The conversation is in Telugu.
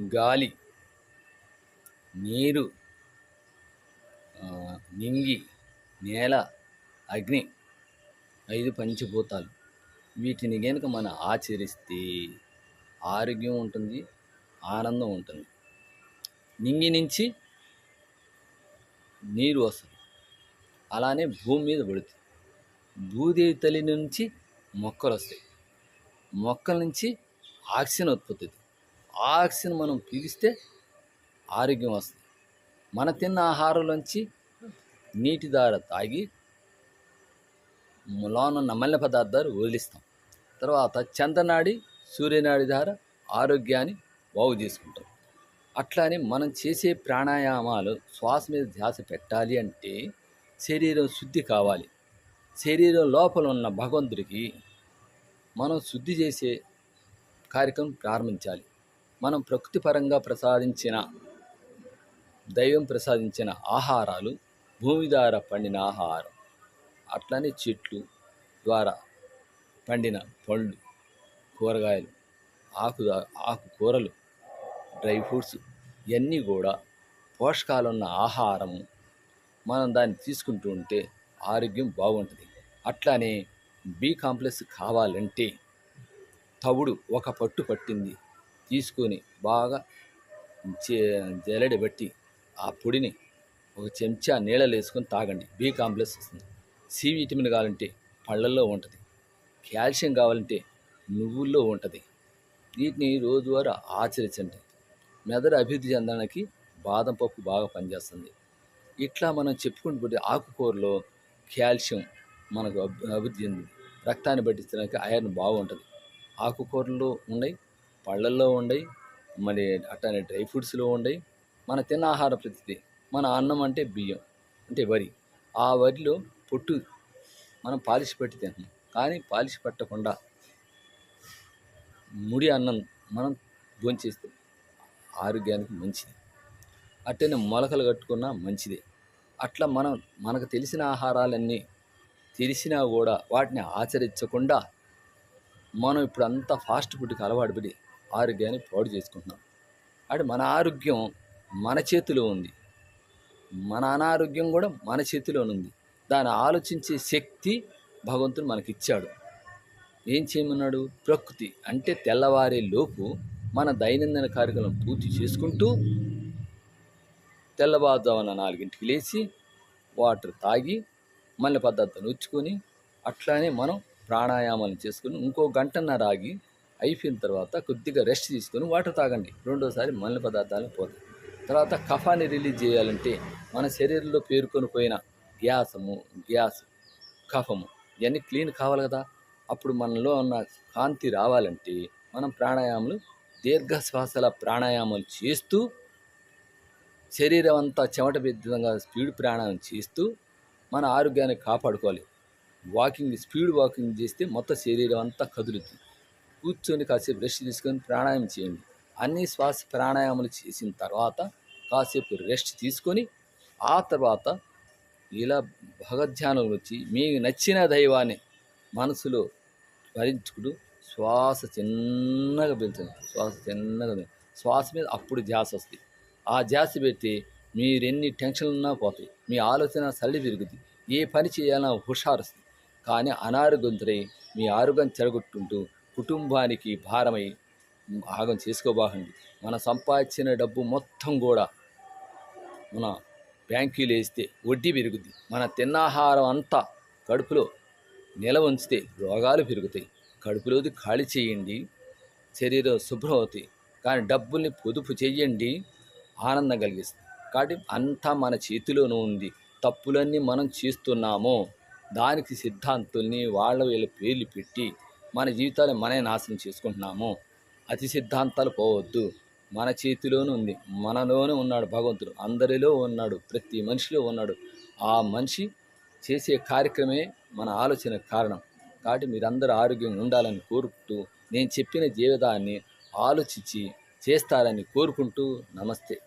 గాలి నీరు నింగి నేల అగ్ని ఐదు పంచభూతాలు. వీటిని కనుక మనం ఆచరిస్తే ఆరోగ్యం ఉంటుంది ఆనందం ఉంటుంది. నింగి నుంచి నీరు వస్తుంది. అలానే భూమి మీద పడుతుంది. భూదేవి తల్లి నుంచి మొక్కలు వస్తాయి. మొక్కల నుంచి ఆక్సిజన్ ఉత్పత్తి అవుతుంది. ఆక్సిజన్ మనం పీలిస్తే ఆరోగ్యం వస్తుంది. మన తిన్న ఆహారంలోంచి నీటి ద్వారా తాగి లోనున్న మల్లె పదార్థాలు వదిలిస్తాం. తర్వాత చందనాడి సూర్యనాడి ద్వారా ఆరోగ్యాన్ని బాగు చేసుకుంటాం. అట్లానే మనం చేసే ప్రాణాయామాలు శ్వాస మీద ధ్యాస పెట్టాలి అంటే శరీరం శుద్ధి కావాలి. శరీరం లోపల ఉన్న భగవంతుడికి మనం శుద్ధి చేసే కార్యక్రమం ప్రారంభించాలి. మనం ప్రకృతిపరంగా ప్రసాదించిన దైవం ప్రసాదించిన ఆహారాలు భూమి ద్వారా పండిన ఆహారం. అట్లనే చెట్లు ద్వారా పండిన పళ్ళు కూరగాయలు ఆకు ఆకుకూరలు డ్రై ఫ్రూట్స్ ఇవన్నీ కూడా పోషకాలున్న ఆహారము మనం దాన్ని తీసుకుంటూ ఉంటే ఆరోగ్యం బాగుంటుంది. అట్లానే బి కాంప్లెక్స్ కావాలంటే తవుడు ఒక పట్టు పట్టింది. తీసుకొని బాగా జే- జల్లెడ ఆ పొడిని ఒక చెంచా నీళ్ళలో వేసుకొని తాగండి. బి కాంప్లెక్స్ వస్తుంది. సి విటమిన్ కావాలంటే పళ్ళల్లో ఉంటుంది. కాల్షియం కావాలంటే నువ్వుల్లో ఉంటుంది. వీటిని రోజువారీ ఆచరించండి. మెదడు అభివృద్ధి చెందడానికి బాదం పప్పు బాగా పనిచేస్తుంది. ఇట్లా మనం చెప్పుకుంటూ పోతే ఆకుకూరలో కాల్షియం మనకు అభివృద్ధి చెందింది. రక్తాన్ని పట్టించడానికి ఐరన్ బాగుంటుంది. ఆకుకూరల్లో ఉన్నాయి. పళ్ళల్లో ఉండయి మరి అట్లానే డ్రై ఫ్రూట్స్లో ఉండయి మన తిన్న ఆహార ప్రతిది మన అన్నం అంటే బియ్యం అంటే వరి. ఆ వరిలో పొట్టు మనం పాలిష్ పెట్టి తింటున్నాం కానీ పాలిష్ పెట్టకుండా ముడి అన్నం మనం భోంచేస్తే ఆరోగ్యానికి మంచిది. అట్టనే మొలకలు కట్టుకున్నా మంచిదే. అట్లా మనం మనకు తెలిసిన ఆహారాలన్నీ తెలిసినా కూడా వాటిని ఆచరించకుండా మనం ఇప్పుడు అంతా ఫాస్ట్ ఫుడ్కి అలవాటు పడి ఆరోగ్యాన్ని పాడు చేసుకుంటున్నాం. అంటే మన ఆరోగ్యం మన చేతిలో ఉంది. మన అనారోగ్యం కూడా మన చేతిలోనుంది దాన్ని ఆలోచించే శక్తి భగవంతుడు మనకి ఇచ్చాడు ఏం చేయమన్నాడు? ప్రకృతి. అంటే తెల్లవారే లోపు మన దైనందిన కార్యక్రమం పూర్తి చేసుకుంటూ తెల్లవారుజామున నాలుగింటికి లేచి వాటర్ తాగి మళ్ళీ పద్ధతిని ఉంచుకొని అట్లానే మనం ప్రాణాయామాలు చేసుకుని ఇంకో గంటన్నర ఆగి అయిపోయిన తర్వాత కొద్దిగా రెస్ట్ తీసుకొని వాటర్ తాగండి. రెండోసారి మలిన పదార్థాలు పోతాయి తర్వాత కఫాన్ని రిలీజ్ చేయాలంటే మన శరీరంలో పేరుకొని పోయిన గ్యాసము గ్యాస్ కఫము ఇవన్నీ క్లీన్ కావాలి కదా. అప్పుడు మనలో ఉన్న కాంతి రావాలంటే మనం ప్రాణాయామాలు దీర్ఘ శ్వాసల ప్రాణాయామాలు చేస్తూ శరీరం అంతా చెమట విధంగా స్పీడ్ ప్రాణాయామం చేస్తూ మన ఆరోగ్యాన్ని కాపాడుకోవాలి. వాకింగ్ స్పీడ్ వాకింగ్ చేస్తే మొత్తం శరీరం అంతా కదులుతుంది కూర్చొని కాసేపు రెస్ట్ తీసుకొని ప్రాణాయామం చేయండి. అన్ని శ్వాస ప్రాణాయామాలు చేసిన తర్వాత కాసేపు రెస్ట్ తీసుకొని ఆ తర్వాత ఇలా భగధ్యానం వచ్చి మీకు నచ్చిన దైవాన్ని మనసులో భరించుకుంటూ శ్వాస చిన్నగా పెంచండి. శ్వాస చిన్నగా శ్వాస మీద అప్పుడు ధ్యాస వస్తుంది. ఆ ధ్యాస పెడితే మీరు ఎన్ని టెన్షన్లు ఉన్నా పోతాయి. మీ ఆలోచన సల్లి పెరుగుతుంది ఏ పని చేయాలన్నా హుషారు వస్తుంది. కానీ అనారోగ్యంతో మీ ఆరోగ్యం చెడగొట్టుంటూ కుటుంబానికి భారమై ఆగం చేసుకోబాకండి. మన సంపాదించిన డబ్బు మొత్తం కూడా మన బ్యాంకీలు వేస్తే వడ్డీ పెరుగుద్ది. మన తిన్నాహారం అంతా కడుపులో నిలవ ఉంచితే రోగాలు పెరుగుతాయి. కడుపులోది ఖాళీ చేయండి శరీరం శుభ్రం అవుతాయి. కానీ డబ్బుల్ని పొదుపు చేయండి ఆనందం కలిగిస్తుంది. కాబట్టి అంతా మన చేతిలోనూ ఉంది. తప్పులన్నీ మనం చేస్తున్నామో. దానికి సిద్ధాంతుల్ని వాళ్ళ వీళ్ళ పేర్లు పెట్టి మన జీవితాలు మనమే నాశనం చేసుకుంటున్నాము. అతి సిద్ధాంతాలు పోవద్దు. మన చేతిలోనూ ఉంది. మనలోనే ఉన్నాడు భగవంతుడు. అందరిలో ఉన్నాడు. ప్రతి మనిషిలో ఉన్నాడు. ఆ మనిషి చేసే కార్యక్రమే మన ఆలోచన కారణం. కాబట్టి మీరందరూ ఆరోగ్యంగా ఉండాలని కోరుకుంటూ నేను చెప్పిన జీవితాన్ని ఆలోచించి చేస్తారని కోరుకుంటూ నమస్తే.